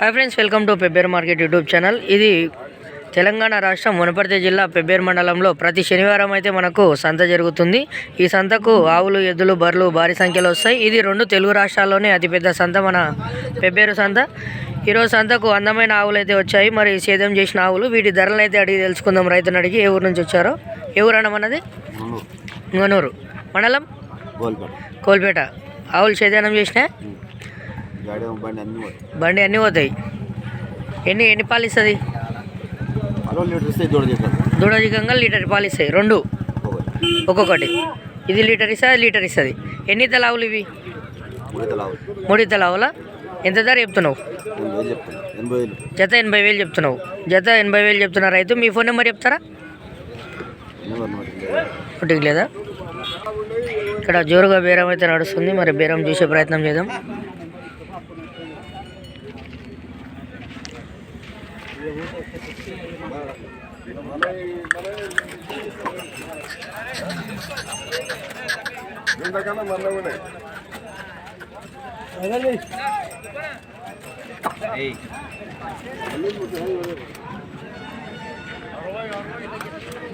Hi friends welcome to Pebberu market YouTube channel ఇది తెలంగాణ రాష్ట్రం వనపర్తి జిల్లా పెబ్బేరు మండలంలో ప్రతి శనివారం అయితే మనకు సంత జరుగుతుంది. ఈ సంతకు ఆవులు ఎద్దులు బర్రెలు భారీ సంఖ్యలో వస్తాయి. ఇది రెండు తెలుగు రాష్ట్రాల్లోనే అతిపెద్ద సంత మన పెబ్బేరు సంత. ఈరోజు సంతకు అందమైన ఆవులు అయితే వచ్చాయి. మరి సేద్యం చేసిన ఆవులు వీటి ధరలను అయితే అడిగి తెలుసుకుందాం. రైతుని అడిగి ఏ ఊరు నుంచి వచ్చారో? ఏ ఊరు అన్నమన్నది ఇంగనూరు మండలం? కోల్పేట. ఆవులు సేద్యానం చేసినా బండి అన్ని పోతాయి. ఎన్ని ఎన్ని పాలు ఇస్తుంది అరవై లీటర్ పాలు ఇస్తాయి రెండు ఒక్కొక్కటి. ఇది లీటర్ ఇస్తుంది లీటర్ ఇస్తుంది. ఎన్ని ఇతల ఆవులు ఇవి? మూడు ఆవుల ఎంత ధర చెప్తున్నావు? జత ఎనభై వేలు చెప్తున్నావు. జత ఎనభై వేలు చెప్తున్నారు రైతు. మీ ఫోన్ నెంబర్ చెప్తారా? ఒకటికి లేదా ఇక్కడ జోరుగా బేరం అయితే నడుస్తుంది. మరి బేరం చూసే ప్రయత్నం చేద్దాం.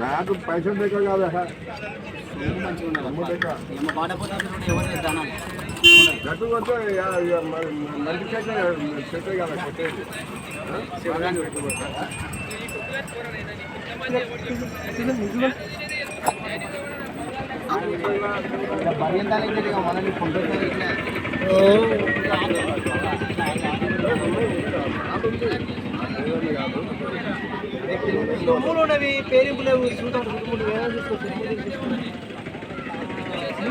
నాకు పైసలు దగ్గర కాదా గట్టు కొట్టే మంచి చెట్టు చెట్టే కదా కొట్టేది ఉన్నవి పేరింపు లేవు చూద్దాం ఏదో తీసుకోవచ్చు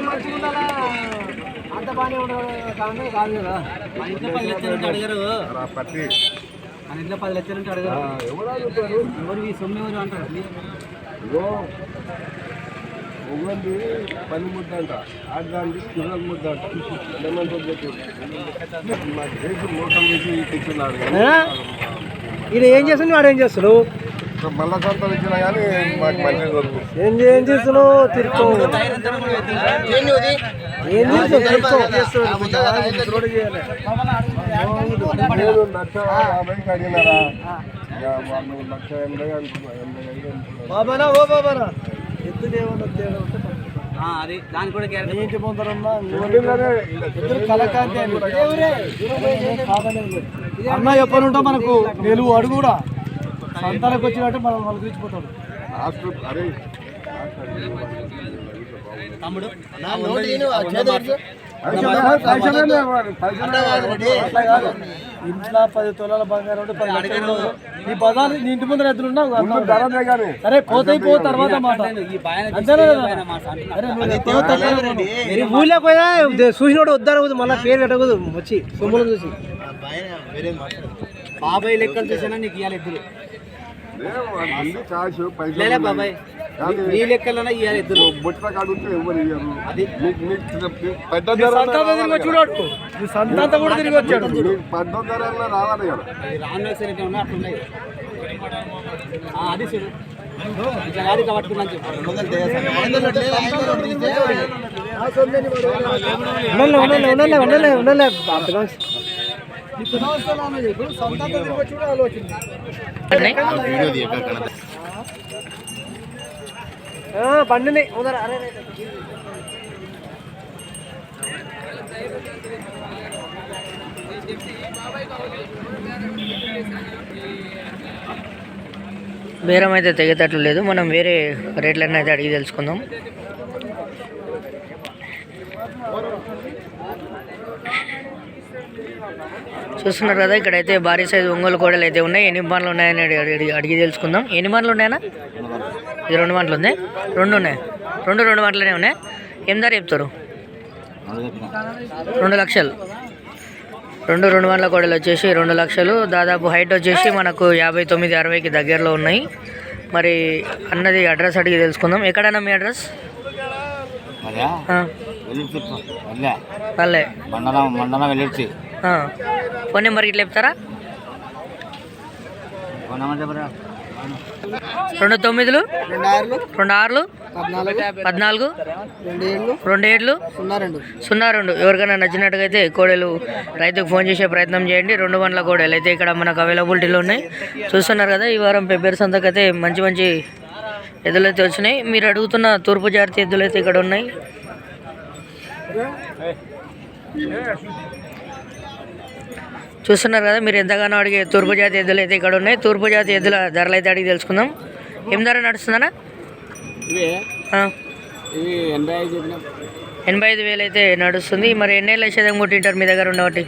మంచిగా ఉండాలా అంత బాగానే కానీ కాదు కదా. మన ఇంట్లో పది లక్షలు అడిగారు. మన ఇంట్లో పది లక్షలు అడిగారు. ఎవరు ఈ సొమ్ము ఎవరు అంటారు? ఒకటి పని ముద్ద అంట. ఆడదానికి కిర్రల ముద్ద అంట. లెమన్ చెప్పి మా దేశం మోసం చేసి తెచ్చున్నాడు ఈయన ఏం చేస్తున్నావు వాడు ఏం చేస్తున్నావు మళ్ళా సొంతం ఇచ్చినా కానీ మాకు దొరుకుతుంది ఏం ఏం చేస్తున్నావు తిరుక్కో. ఏం చేస్తున్నావు నేను లక్ష యాభైకి అడిగినారా? ఇక వాళ్ళు లక్ష ఎనభై అంటున్నారు ఎనభై ఐదు అంటున్నారు బాబానా ఓ బాబానా? ఎద్దులు తేడా ఉంటే అది దాని కూడా ఎద్దులనే ఇద్దరు కలకాంతి చెప్పనుంటా మనకు నిలువు అడుగు కూడా సంతాలకు వచ్చినట్టు మనం అరే. తమ్ముడు ఇంట్లో పది తులాల బంగారం ఉంటే పది లక్షలు నీ బజార్ నీ ఇంటి ముందర కానీ. సరే పోతాయి పో తర్వాత మాట. ఊళ్ళో పోయినా చూసినోడు వద్దరవద్దు మళ్ళీ పేరు పెట్టకూడదు. వచ్చి సొమ్ములు చూసి. బాబాయ్ లెక్కలు చూసినా నీకు ఇవ్వాలి లేలే బాబాయ్. నీ లెక్కలన్నా ఇవ్వాలి ఎద్దులు బొట్ల కాడుంటే ఎవరు ఇయ్యరు? అది పెద్ద నీ ధర సంతాంత కూడా తిరిగి వచ్చాడు. పెద్ద ధరల్లో రావాలి కదా. ఈ రాను వేసే ఉన్నా అట్లున్నాయి ఆ, అది చూడు. చెప్పు. సంతాంత తిరిగి వచ్చి కూడా ఆలోచన ఆ, బండిని. ముందర అరే. బేరం అయితే తెగేటట్లు లేదు. మనం వేరే రేట్లన్నీ అయితే అడిగి తెలుసుకుందాం. చూస్తున్నారు కదా ఇక్కడైతే భారీ సైజు ఒంగోలు కోడలు అయితే ఉన్నాయి. ఎన్ని బండ్లు ఉన్నాయని అడిగి అడిగి- అడిగి తెలుసుకుందాం. ఎన్ని బండ్లు ఉన్నాయన్నా? ఇది రెండు బండ్లు ఉంది రెండు ఉన్నాయి. రెండు రెండు బండ్లనే ఉన్నాయి. ఏం ధర చెప్తారు? రెండు లక్షలు. రెండు రెండు వందల కోడలు వచ్చేసి రెండు లక్షలు. దాదాపు హైట్ వచ్చేసి మనకు యాభై తొమ్మిది అరవైకి దగ్గరలో ఉన్నాయి. మరి అన్నది అడ్రస్ అడిగి తెలుసుకుందాం. ఎక్కడన్నా మీ అడ్రస్? పల్లె. ఫోన్ నెంబర్ ఇట్లా చెప్తారా? రెండు తొమ్మిదిలు? రెండు ఆరులు? పద్నాలుగు? రెండు ఏళ్ళు? సున్నా రెండు. ఎవరికైనా నచ్చినట్టుగైతే కోడలు రైతుకు ఫోన్ చేసే ప్రయత్నం చేయండి. రెండు వందల కోడలు అయితే ఇక్కడ మనకు అవైలబిలిటీలో ఉన్నాయి. చూస్తున్నారు కదా ఈ వారం పెబ్బేరు సంతకైతే మంచి మంచి ఎద్దులైతే వచ్చినాయి. మీరు అడుగుతున్న తూర్పు జాతి ఎద్దులైతే ఇక్కడ ఉన్నాయి. చూస్తున్నారు కదా మీరు ఎంతగానో అడిగే తూర్పు జాతి ఎద్దులు అయితే ఇక్కడ ఉన్నాయి. తూర్పు జాతి ఎద్దుల ధరలు అయితే అడిగి తెలుసుకుందాం. ఏం ధర ఇవి. ఎనభై ఐదు వేలు అయితే నడుస్తుంది. మరి ఎన్నేళ్ళు వేసేదాం కొట్టింటారు మీ దగ్గర రెండేళ్ళ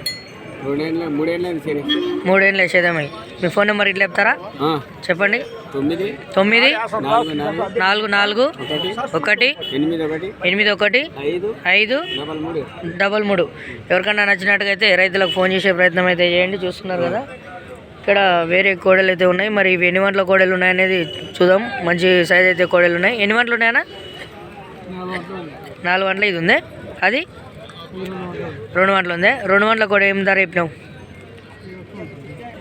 మూడేళ్ళ వేసేదామై మీ ఫోన్ నెంబర్ ఇట్లా చెప్తారా? చెప్పండి. తొమ్మిది. తొమ్మిది. నాలుగు నాలుగు. ఒకటి. ఎనిమిది ఒకటి. ఐదు. డబల్ మూడు. ఎవరికన్నా నచ్చినట్టుగా అయితే రైతులకు ఫోన్ చేసే ప్రయత్నం అయితే చేయండి. చూస్తున్నారు కదా. ఇక్కడ వేరే కోడలు అయితే ఉన్నాయి. మరి ఇవి ఎన్ని వంటల కోడలు ఉన్నాయనేది చూద్దాం. మంచి సైజ్ అయితే కోడలు ఉన్నాయి. ఎన్ని వంటలు ఉన్నాయన్నా? నాలుగు వంటలు ఇది ఉందే? అది? రెండు వంటలు ఉందే. రెండు వంటల కూడా ఏం ధర చెప్పినావు?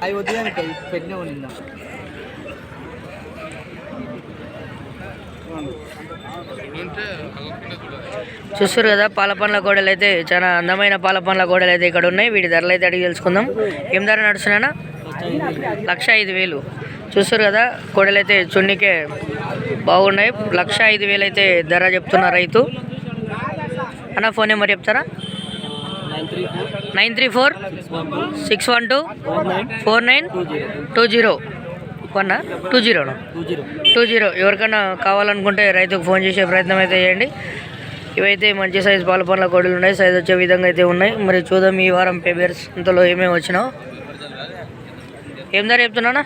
అవి వద్దు పెట్టినా నిన్న. చూస్తారు కదా పాల పండ్ల కోడలు అయితే చాలా అందమైన పాల పండ్ల కోడలు అయితే ఇక్కడ ఉన్నాయి. వీటి ధరలు అయితే అడిగి తెలుసుకుందాం. ఏం ధర నడుస్తున్నానా లక్ష ఐదు వేలు. చూస్తారు కదా కోడలు అయితే చున్నికే బాగున్నాయి. లక్ష ఐదు వేలు అయితే ధర చెప్తున్న రైతు. అన్న ఫోన్ నెంబర్ చెప్తారా? Nine three four six one two four nine two zero. One two జీరోనా? Two zero. Two zero ఎవరికైనా కావాలనుకుంటే రైతుకు ఫోన్ చేసే ప్రయత్నం అయితే చేయండి. ఇవైతే మంచి సైజు పాల పండ్ల కోడలు ఉన్నాయి. సైజ్ వచ్చే విధంగా అయితే ఉన్నాయి. మరి చూద్దాం ఈ వారం పేపర్స్ ఇంతలో ఏమేమి వచ్చినావు ఏం ధర చెప్తున్నానా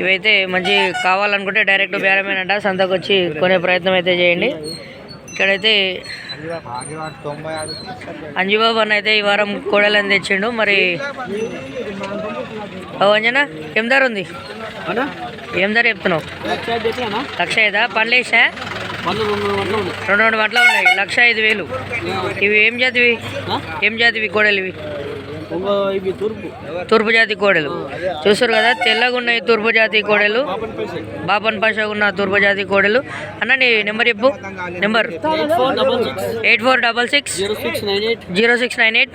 ఇవైతే మంచి కావాలనుకుంటే డైరెక్ట్ బేరమేనంట. సంతకు వచ్చి కొనే ప్రయత్నం అయితే చేయండి. ఇక్కడైతే అంజుబాబు అన్న అయితే ఈ వారం కోడలని తెచ్చిండు. మరి అంజనా ఏం ధర ఉంది? ఏం ధర చెప్తున్నావు? లక్ష ఐదు పండ్లు వేసా? రెండు రెండు గంటలు ఉన్నాయి. లక్ష ఐదు వేలు. ఇవి ఏం జాతివి? ఏం జాతివి కోడలు ఇవి తూర్పు. తూర్పు జాతి కోడలు. చూస్తారు కదా తెల్లగా ఉన్నాయి తూర్పు జాతి కోడలు. బాపన్ పాషా ఉన్న తూర్పు జాతి కోడలు. అన్న నీ నెంబర్ చెప్పు. Number. Eight four double six. Zero six nine eight.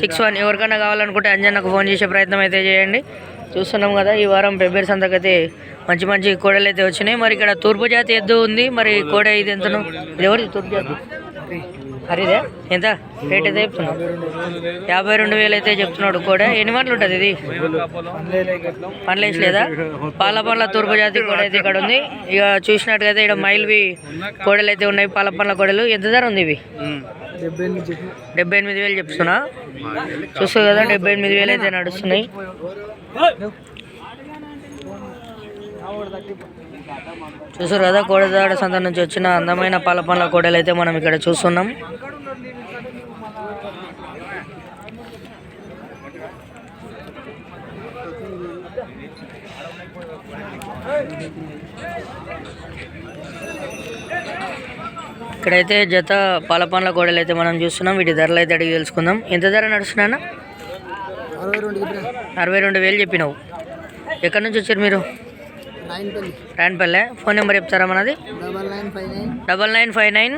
Six one. ఎవరికైనా కావాలనుకుంటే అంజన్నకు ఫోన్ చేసే ప్రయత్నం అయితే చేయండి. చూస్తున్నాం కదా ఈ వారం ఫిబ్రవరి సంతకైతే మంచి మంచి కోడలు అయితే వచ్చినాయి. మరి ఇక్కడ తూర్పు జాతి ఎద్దు ఉంది. మరి కోడ ఇది ఎంతను? ఎవరిది? తూర్పు జాతి. అరేదే ఎంత? రేట్ అయితే చెప్తున్నావు? యాభై రెండు వేలు అయితే చెప్తున్నాడు కోడ. ఎన్ని మంటలు ఉంటుంది ఇది? పండ్లు వేసలేదా పాల పండ్ల తూర్పు జాతి కోడ అయితే ఇక్కడ ఉంది. ఇక చూసినట్టుగా అయితే ఇక్కడ మైల్వి కోడలు అయితే ఉన్నాయి. పాల పండ్ల కోడలు. ఎంత ధర ఉంది ఇవి? ఎనిమిది డెబ్బై ఎనిమిది వేలు చెప్తున్నా. చూస్తావు కదా డెబ్బై ఎనిమిది వేలు అయితే నడుస్తున్నాయి. చూసారు కదా కోడదాడ సంత నుంచి వచ్చిన అందమైన పాల పండ్ల కోడలు అయితే మనం ఇక్కడ చూస్తున్నాం. ఇక్కడైతే జత పాల పండ్ల కోడలు అయితే మనం చూస్తున్నాం. వీటి ధరలు అయితే అడిగి తెలుసుకుందాం. ఎంత ధర నడుస్తున్నా అరవై రెండు వేలు చెప్పినావు. ఎక్కడి నుంచి వచ్చారు మీరు? రాయనపల్లె ఫోన్ నెంబర్ చెప్తారా మనది? Double nine five nine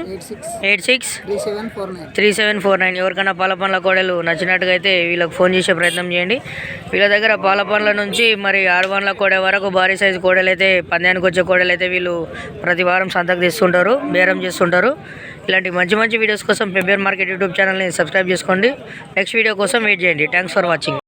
eight six three seven four nine. Three seven four nine. ఎవరికైనా పాల పండ్ల కోడలు నచ్చినట్టుగా అయితే వీళ్ళకి ఫోన్ చేసే ప్రయత్నం చేయండి. వీళ్ళ దగ్గర పాల పండ్ల నుంచి మరి ఆడవాన్ల కోడ వరకు భారీ సైజు కోడలు అయితే పందానికి వచ్చే కోడలు అయితే వీళ్ళు ప్రతి వారం సంతకు తీస్తుంటారు బేరం చేస్తుంటారు. ఇలాంటి మంచి మంచి వీడియోస్ కోసం పెబ్బేర్ మార్కెట్ యూట్యూబ్ ఛానల్ని సబ్స్క్రైబ్ చేసుకోండి. నెక్స్ట్ వీడియో కోసం వెయిట్ చేయండి. Thanks for watching.